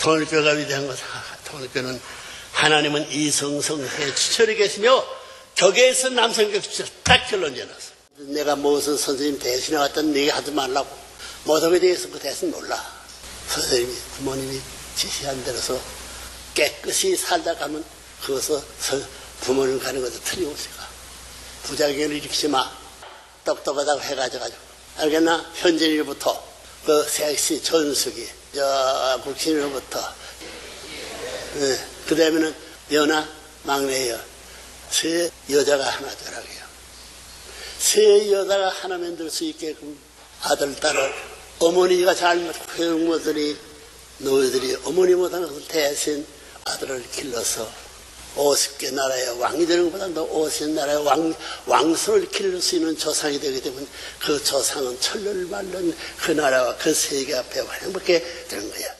통일교가 위대한 것은 통일교는 하나님은 이성성해 지철이 계시며 격에서 남성격 지철 딱 결론 지어놨어. 내가 무슨 선생님 대신에 왔던 얘기 하지 말라고. 모독에 대해서 그 대신 몰라. 선생님이, 부모님이 지시한 대로서 깨끗이 살다 가면 그것을 서- 부모님 가는 것도 틀림없으니까. 부작용을 일으키지 마. 똑똑하다고 해가지고. 알겠나? 현진이로부터 그 섹시 전숙이, 저 국신으로부터 예, 그 다음에는 연하 막내여 세 여자가 하나 되라고요. 세 여자가 하나 만들 수 있게끔 아들, 딸을 어머니가 잘못 회용모들이 노예들이 어머니보다는 그 대신 아들을 길러서 50개 나라의 왕이 되는 것보다 더 50개 나라의 왕, 왕수를 기를 수 있는 조상이 되기 때문에 그 조상은 철를 말른 그 나라와 그 세계 앞에 행복해 되는 거야.